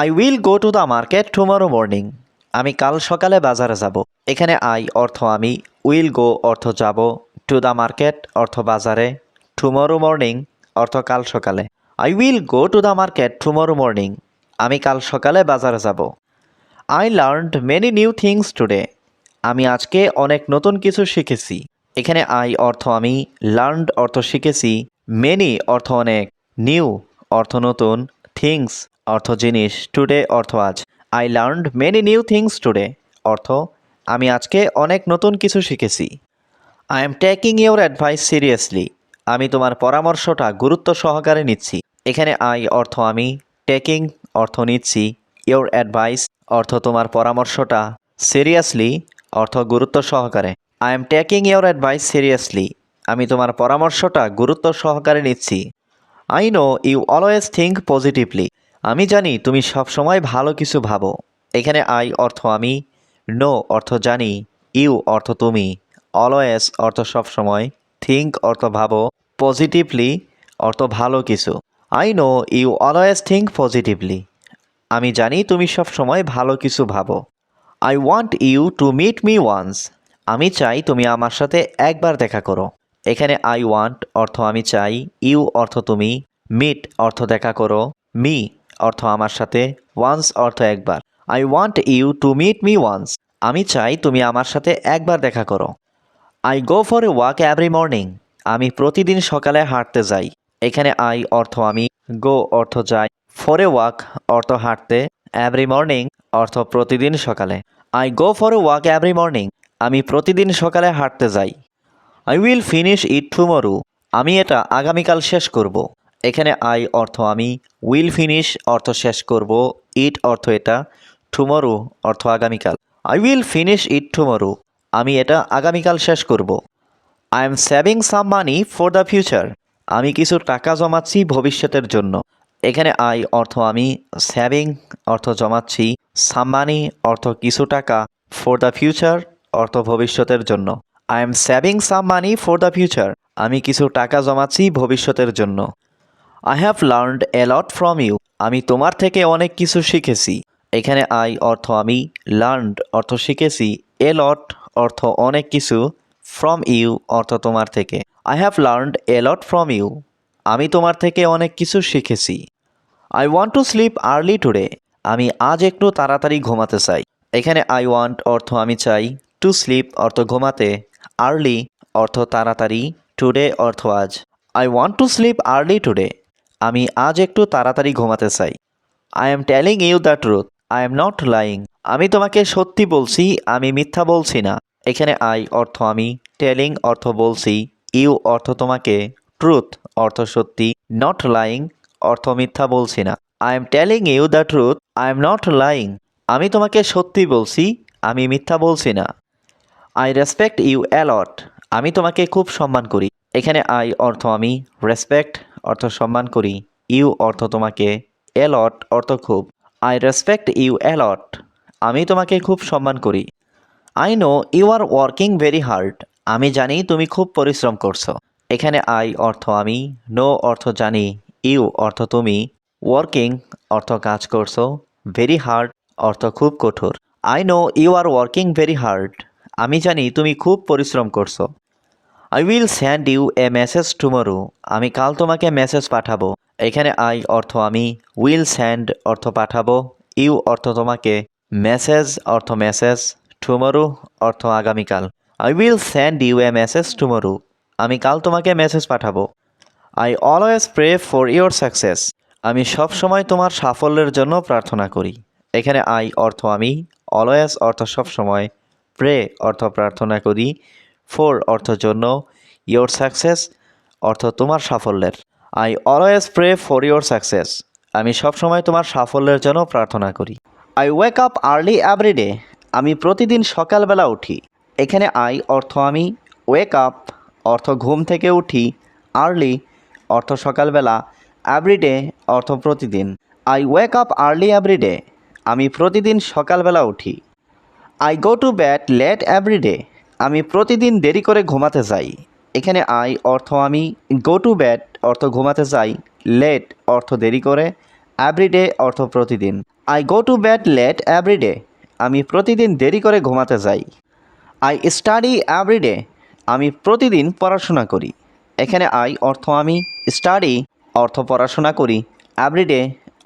I will go to the market tomorrow morning আমি কাল সকালে বাজারে যাব। এখানে আই অর্থ আমি উইল গো অর্থ যাব টু দ্য মার্কেট অর্থ বাজারে টুমরো মর্নিং অর্থ কাল সকালে। I will go to the market tomorrow morning আমি কাল সকালে বাজারে যাব। I learned many new things today আমি আজকে অনেক নতুন কিছু শিখেছি। এখানে আই অর্থ আমি লার্নড অর্থ শিখেছি মেনি অর্থ অনেক নিউ অর্থ নতুন থিংস অর্থ জিনিস টুডে অর্থ আজ। I learned many new things today অর্থ, আমি আজকে অনেক নতুন কিছু শিখেছি। I am taking your advice seriously আমি তোমার পরামর্শটা গুরুত্ব সহকারে নিচ্ছি। এখানে আই অর্থ আমি টেকিং অর্থ নিচ্ছি ইউর অ্যাডভাইস অর্থ তোমার পরামর্শটা সিরিয়াসলি অর্থ গুরুত্ব সহকারে। I am taking your advice seriously আমি তোমার পরামর্শটা গুরুত্ব সহকারে নিচ্ছি। I know you always think positively আমি জানি তুমি সবসময় ভালো কিছু ভাবো। এখানে আই অর্থ আমি নো অর্থ জানি ইউ অর্থ তুমি অলওয়েস অর্থ সবসময় থিঙ্ক অর্থ ভাবো পজিটিভলি অর্থ ভালো কিছু। I know you always think positively আমি জানি তুমি সবসময় ভালো কিছু ভাবো। I want you to meet me once আমি চাই তুমি আমার সাথে একবার দেখা করো। এখানে আই ওয়ান্ট অর্থ আমি চাই ইউ অর্থ তুমি মিট অর্থ দেখা করো মি অর্থ আমার সাথে ওয়ান্স অর্থ একবার। I want you to meet me once আমি চাই তুমি আমার সাথে একবার দেখা করো। I go for a walk every morning আমি প্রতিদিন সকালে হাঁটতে যাই। এখানে আই অর্থ আমি গো অর্থ যাই। ফর এ ওয়াক অর্থ হাঁটতে এভরি মর্নিং অর্থ প্রতিদিন সকালে। I go for a walk every morning আমি প্রতিদিন সকালে হাঁটতে যাই। I will finish it tomorrow আমি এটা আগামীকাল শেষ করব। এখানে আই অর্থ আমি উইল ফিনিশ অর্থ শেষ করব ইট অর্থ এটা টুমরু অর্থ আগামীকাল। I will finish it tomorrow আমি এটা আগামীকাল শেষ করব। I am saving some money for the future আমি কিছু টাকা জমাচ্ছি ভবিষ্যতের জন্য। এখানে আই অর্থ আমি সেভিং অর্থ জমাচ্ছি সাম মানি অর্থ কিছু টাকা ফর দ্য ফিউচার অর্থ ভবিষ্যতের জন্য। I am saving some money for the future আমি কিছু টাকা জমাচ্ছি ভবিষ্যতের জন্য। I have learned a lot from you আমি তোমার থেকে অনেক কিছু শিখেছি। এখানে আই অর্থ আমি লার্নড অর্থ শিখেছি। এ লট অর্থ অনেক কিছু ফ্রম ইউ অর্থ তোমার থেকে। I have learned a lot from you আমি তোমার থেকে অনেক কিছু শিখেছি। I want to sleep early today আমি আজ একটু তাড়াতাড়ি ঘুমাতে চাই। এখানে আই ওয়ান্ট অর্থ আমি চাই। টু স্লিপ অর্থ ঘুমাতে। আর্লি অর্থ তাড়াতাড়ি। টুডে অর্থ আজ। I want to sleep early today আমি আজ একটু তাড়াতাড়ি ঘুমাতে চাই। I am telling you the truth I am not lying আমি তোমাকে সত্যি বলছি, আমি মিথ্যা বলছি না। এখানে আই অর্থ আমি টেলিং অর্থ বলছি ইউ অর্থ তোমাকে ট্রুথ অর্থ সত্যি নট লাইং অর্থ মিথ্যা বলছি না। I am telling you the truth I am not lying আমি তোমাকে সত্যি বলছি, আমি মিথ্যা বলছি না। আই রেসপেক্ট ইউ অ্যালট আমি তোমাকে খুব সম্মান করি। এখানে আই অর্থ আমি রেসপেক্ট অর্থ সম্মান করি। ইউ অর্থ তোমাকে অ্যালট অর্থ খুব। আই রেসপেক্ট ইউ অ্যালট আমি তোমাকে খুব সম্মান করি। I know you are working very hard. আমি জানি তুমি খুব পরিশ্রম করছ। এখানে আই অর্থ আমি, নো অর্থ জানি, ইউ অর্থ তুমি। ওয়ার্কিং অর্থ কাজ করছ, ভেরি হার্ড অর্থ খুব কঠোর। I know you are working very hard. আমি জানি তুমি খুব পরিশ্রম করছ। I will send you a message tomorrow আমি কাল তোমাকে মেসেজ পাঠাবো। এখানে আই অর্থ আমি উইল স্যান্ড অর্থ পাঠাবো। ইউ অর্থ তোমাকে মেসেজ অর্থ মেসেজ টুমরো অর্থ আগামীকাল। I will send you a message tomorrow আমি কাল তোমাকে মেসেজ পাঠাবো। I always pray for your success আমি সব সময় তোমার সাফল্যের জন্য প্রার্থনা করি। এখানে আই অর্থ আমি অলওয়েজ অর্থ সব সময় প্রে অর্থ প্রার্থনা করি। ফর অর্থ জন্য ইয়োর সাকসেস, অর্থ তোমার সাফল্যের। I always pray for your success. আমি সবসময় তোমার সাফল্যের জন্য প্রার্থনা করি। I wake up early everyday আমি প্রতিদিন সকালবেলা উঠি। এখানে আই অর্থ আমি ওয়েক আপ, অর্থ ঘুম থেকে উঠি আর্লি, অর্থ সকালবেলা এভরিডে অর্থ প্রতিদিন। I wake up early everyday আমি প্রতিদিন সকালবেলা উঠি। I go to bed late every day আমি প্রতিদিন দেরি করে ঘুমাতে যাই। এখানে আই অর্থ আমি গো টু ব্যাট অর্থ ঘুমাতে যাই লেট অর্থ দেরি করে এভরিডে অর্থ প্রতিদিন। I go to bed late every day আমি প্রতিদিন দেরি করে ঘুমাতে যাই। আই স্টাডি এভরিডে আমি প্রতিদিন পড়াশোনা করি। এখানে আই অর্থ আমি স্টাডি অর্থ পড়াশোনা করি এভরিডে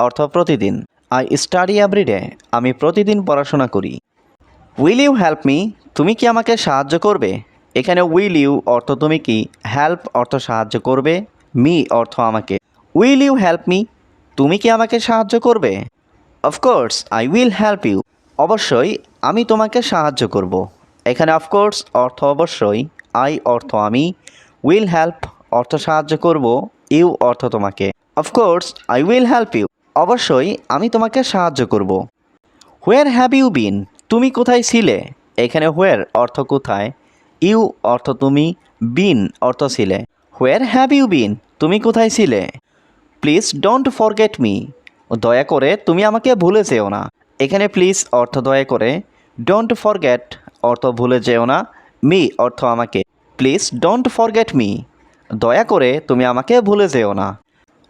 অর্থ প্রতিদিন। আই স্টাডি এভরিডে আমি প্রতিদিন পড়াশোনা করি। উইল ইউ হেল্প মি তুমি কি আমাকে সাহায্য করবে? এখানে উইল ইউ অর্থ তুমি কি? হেল্প অর্থ সাহায্য করবে? মি অর্থ আমাকে। উইল ইউ হেল্প মি তুমি কি আমাকে সাহায্য করবে? Of course I will help you অবশ্যই, আমি তোমাকে সাহায্য করব। এখানে অফকোর্স অর্থ অবশ্যই। আই অর্থ আমি। উইল হেল্প অর্থ সাহায্য করব। ইউ অর্থ তোমাকে। Of course I will help you অবশ্যই, আমি তোমাকে সাহায্য করব। হোয়ার হ্যাভ ইউ বিন তুমি কোথায় ছিলে? এখানে হোয়ার অর্থ কোথায়? ইউ অর্থ তুমি বিন অর্থ ছিলে। হোয়ার হ্যাভ ইউ বিন তুমি কোথায় ছিলে? প্লিজ ডোন্ট ফরগেট মি দয়া করে তুমি আমাকে ভুলে যেও না। এখানে প্লিজ অর্থ দয়া করে। ডোন্ট ফরগেট অর্থ ভুলে যেও না। মি অর্থ আমাকে। প্লিজ ডোন্ট ফরগেট মি দয়া করে তুমি আমাকে ভুলে যেও না।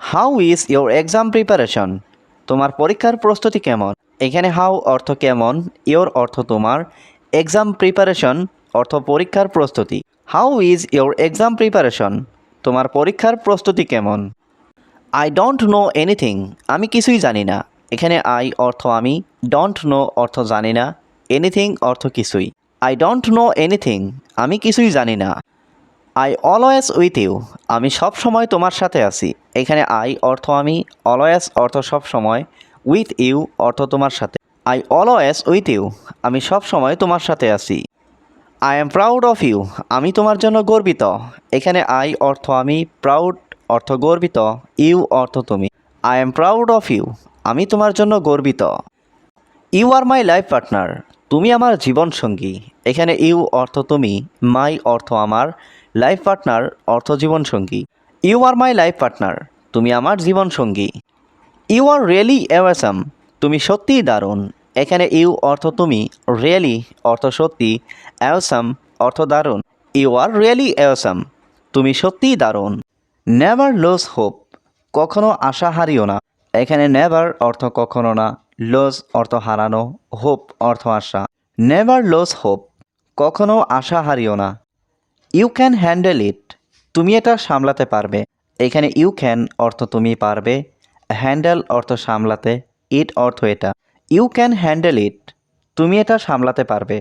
How is your exam preparation তোমার পরীক্ষার প্রস্তুতি কেমন? এখানে হাউ অর্থ কেমন? ইয়োর অর্থ তোমার। এক্সাম প্রিপারেশন অর্থ পরীক্ষার প্রস্তুতি। How is your exam preparation তোমার পরীক্ষার প্রস্তুতি কেমন? আই ডোন্ট নো এনিথিং আমি কিছুই জানি না। এখানে আই অর্থ আমি ডোন্ট নো অর্থ জানি না এনিথিং অর্থ কিছুই। আই ডোন্ট নো এনিথিং আমি কিছুই জানি না। আই অলওয়েজ উইথ ইউ আমি সব সময় তোমার সাথে আছি। এখানে আই অর্থ আমি অলওয়েজ অর্থ সব সময় উইথ ইউ অর্থ তোমার সাথে। আই অলওয়েজ উইথ ইউ আমি সব সময় তোমার সাথে আছি। I am proud of you আমি তোমার জন্য গর্বিত। এখানে আই অর্থ আমি প্রাউড অর্থ গর্বিত ইউ অর্থ তুমি। I am proud of you আমি তোমার জন্য গর্বিত। You are my life partner তুমি আমার জীবন সঙ্গী এখানে ইউ অর্থ তুমি মাই অর্থ আমার লাইফ পার্টনার অর্থ জীবন সঙ্গী you are my life partner তুমি আমার জীবন সঙ্গী ইউ আর রিয়েলি অ্যাওয়াসাম তুমি সত্যিই দারুণ। এখানে ইউ অর্থ তুমি, রিয়েলি অর্থ সত্যি অ্যাওসাম অর্থ দারুণ। ইউ আর রিয়েলি অ্যাওসাম তুমি সত্যিই দারুণ। নেভার লস হোপ, কখনো আশা হারিও না। এখানে নেভার অর্থ কখনো না, লস অর্থ হারানো, হোপ অর্থ আশা। নেভার লস হোপ, কখনো আশা হারিও না। ইউ ক্যান হ্যান্ডেল ইট, তুমি এটা সামলাতে পারবে। এখানে ইউ ক্যান অর্থ তুমি পারবে, হ্যান্ডেল অর্থ সামলাতে। ইট অর্থ এটা। ইউ ক্যান হ্যান্ডেল ইট তুমি এটা সামলাতে পারবে।